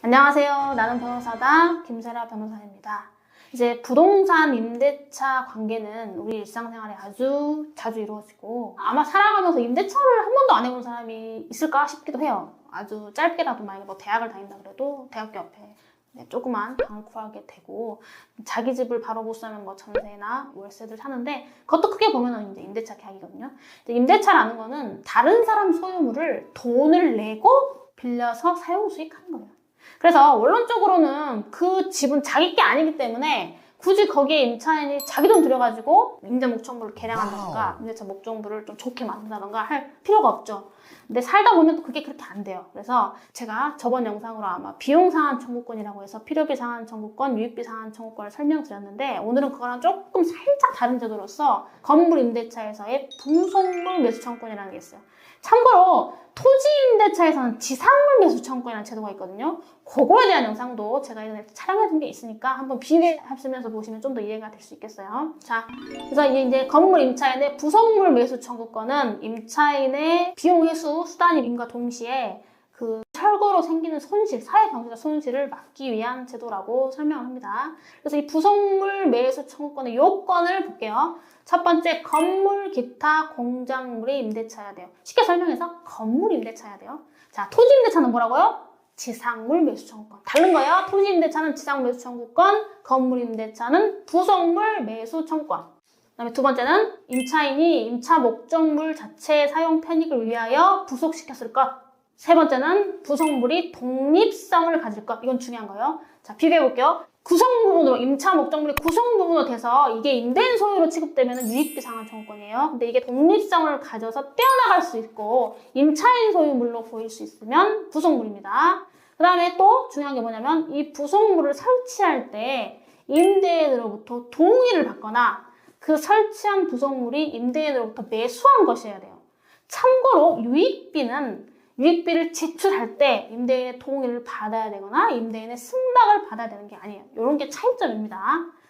안녕하세요. 나는 변호사다 김세라 변호사입니다. 이제 부동산 임대차 관계는 우리 일상생활에 아주 자주 이루어지고 아마 살아가면서 임대차를 한 번도 안 해본 사람이 있을까 싶기도 해요. 아주 짧게라도 만약에 뭐 대학을 다닌다 그래도 대학교 옆에 네, 조그만 방을 구하게 되고 자기 집을 바로 못 사면 뭐 전세나 월세를 사는데 그것도 크게 보면은 이제 임대차 계약이거든요. 임대차라는 거는 다른 사람 소유물을 돈을 내고 빌려서 사용 수익하는 거예요. 그래서 원론적으로는 그 집은 자기 게 아니기 때문에 굳이 거기에 임차인이 자기 돈 들여가지고 임대 목적물을 개량한다던가 임대차 목적물을 좀 좋게 만든다던가 할 필요가 없죠. 근데 살다 보면 또 그게 그렇게 안 돼요. 그래서 제가 저번 영상으로 아마 비용 상한 청구권이라고 해서 필요비 상한 청구권, 유익비 상한 청구권을 설명드렸는데 오늘은 그거랑 조금 살짝 다른 제도로서 건물 임대차에서의 부속물 매수 청구권이라는 게 있어요. 참고로 토지 임대차에서는 지상물 매수 청구권이라는 제도가 있거든요. 그거에 대한 영상도 제가 예전에 촬영해둔 게 있으니까 한번 비교하시면서 보시면 좀 더 이해가 될 수 있겠어요. 자, 그래서 이제 건물 임차인의 부속물 매수 청구권은 임차인의 비용 회수 수단임과 동시에 그 철거로 생기는 손실, 사회 경제적 손실을 막기 위한 제도라고 설명을 합니다. 그래서 이 부속물 매수 청구권의 요건을 볼게요. 첫 번째, 건물, 기타, 공작물이 임대차여야 돼요. 쉽게 설명해서 건물 임대차여야 돼요. 자, 토지 임대차는 뭐라고요? 지상물 매수 청구권. 다른 거예요. 토지 임대차는 지상 매수 청구권, 건물 임대차는 부속물 매수 청구권. 그다음에 두 번째는 임차인이 임차 목적물 자체의 사용 편익을 위하여 부속시켰을 것. 세 번째는 부속물이 독립성을 가질 것. 이건 중요한 거예요. 자, 비교해 볼게요. 구성 부분으로 임차 목적물이 구성 부분으로 돼서 이게 임대인 소유로 취급되면 유익비 상한 청구권이에요. 근데 이게 독립성을 가져서 떼어나갈 수 있고 임차인 소유물로 보일 수 있으면 부속물입니다. 그 다음에 또 중요한 게 뭐냐면 이 부속물을 설치할 때 임대인으로부터 동의를 받거나 그 설치한 부속물이 임대인으로부터 매수한 것이어야 돼요. 참고로 유익비는 유익비를 지출할 때 임대인의 동의를 받아야 되거나 임대인의 승낙을 받아야 되는 게 아니에요. 이런 게 차이점입니다.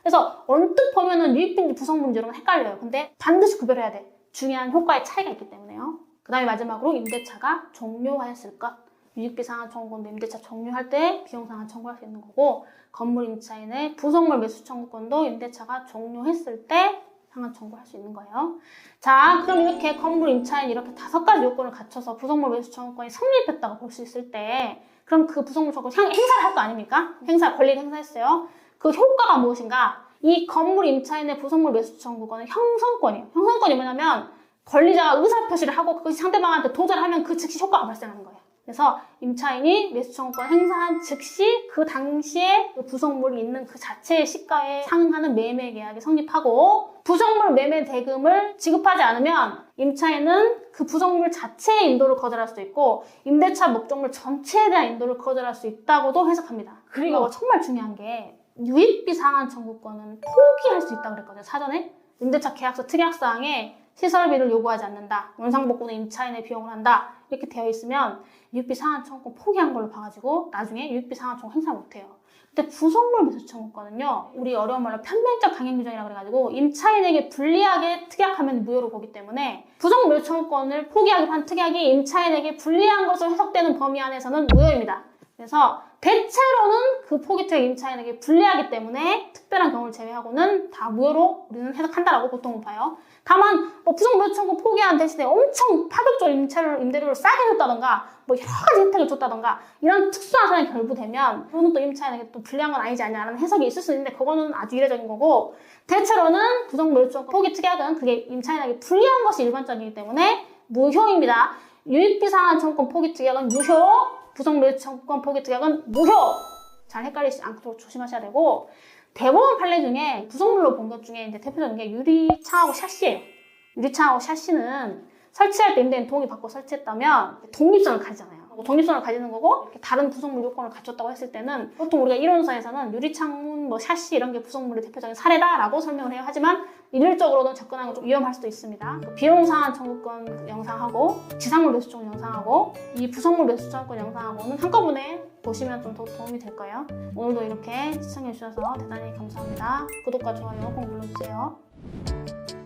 그래서 언뜻 보면은 유익비인지 부속물인지 이런 건 헷갈려요. 근데 반드시 구별해야 돼. 중요한 효과의 차이가 있기 때문에요. 그 다음에 마지막으로 임대차가 종료하였을 것. 유익비 상한 청구권도 임대차 종료할 때 비용 상한 청구할 수 있는 거고 건물 임차인의 부속물 매수 청구권도 임대차가 종료했을 때 상한 청구할 수 있는 거예요. 자, 그럼 이렇게 건물 임차인 이렇게 다섯 가지 요건을 갖춰서 부속물 매수 청구권이 성립했다고 볼 수 있을 때 그럼 그 부속물 청구권 향- 행사를 할 거 아닙니까? 행사, 권리를 행사했어요. 그 효과가 무엇인가? 이 건물 임차인의 부속물 매수 청구권은 형성권이에요. 형성권이 뭐냐면 권리자가 의사 표시를 하고 그것이 상대방한테 도달하면 그 즉시 효과가 발생하는 거예요. 그래서 임차인이 매수청구권 행사한 즉시 그 당시에 그 부속물이 있는 그 자체의 시가에 상응하는 매매 계약이 성립하고 부속물 매매 대금을 지급하지 않으면 임차인은 그 부속물 자체의 인도를 거절할 수도 있고 임대차 목적물 전체에 대한 인도를 거절할 수 있다고도 해석합니다. 그리고 정말 중요한 게 유익비 상한 청구권은 포기할 수 있다고 그랬거든요. 사전에 임대차 계약서 특약사항에 시설비를 요구하지 않는다. 원상복구는 임차인의 비용을 한다. 이렇게 되어 있으면 유익비 상한 청구권 포기한 걸로 봐가지고 나중에 유익비 상한 청구 행사 못해요. 근데 부속물 매수 청구권은요, 우리 어려운 말로 편변적 강행 규정이라 그래가지고 임차인에게 불리하게 특약하면 무효로 보기 때문에 부속물 매수 청구권을 포기하기로 한 특약이 임차인에게 불리한 것으로 해석되는 범위 안에서는 무효입니다. 그래서 대체로는 그 포기특약 임차인에게 불리하기 때문에 특별한 경우를 제외하고는 다 무효로 우리는 해석한다라고 보통 봐요. 다만 뭐 부정매수 청구 포기한 대신에 엄청 파격적으로 임차를 임대료를 싸게 줬다던가 뭐 여러 가지 혜택을 줬다던가 이런 특수한 사정이 결부되면 그거는 또 임차인에게 또 불리한 건 아니지 않냐라는 해석이 있을 수 있는데 그거는 아주 이례적인 거고 대체로는 부정매수 청구 포기 특약은 그게 임차인에게 불리한 것이 일반적이기 때문에 무효입니다. 유익비 상한 청구권 포기 특약은 유효, 부정매수 청구권 포기 특약은 무효. 잘 헷갈리지 않도록 조심하셔야 되고 대법원 판례 중에 부속물로 본 것 중에 이제 대표적인 게 유리창하고 샤시예요. 유리창하고 샤시는 설치할 때 임대인 동의 받고 설치했다면 독립성을 가지잖아요. 뭐 독립성을 가지는 거고 다른 부속물 요건을 갖췄다고 했을 때는 보통 우리가 이론서에서는 유리창문, 뭐 샤시 이런 게 부속물의 대표적인 사례다라고 설명을 해요. 하지만 일률적으로는 접근하는 건 좀 위험할 수도 있습니다. 또 비용 상한 청구권 영상하고 지상물 매수 청 영상하고 이 부속물 매수 청구권 영상하고는 한꺼번에 보시면 좀 더 도움이 될 거예요. 오늘도 이렇게 시청해 주셔서 대단히 감사합니다. 구독과 좋아요 꼭 눌러주세요.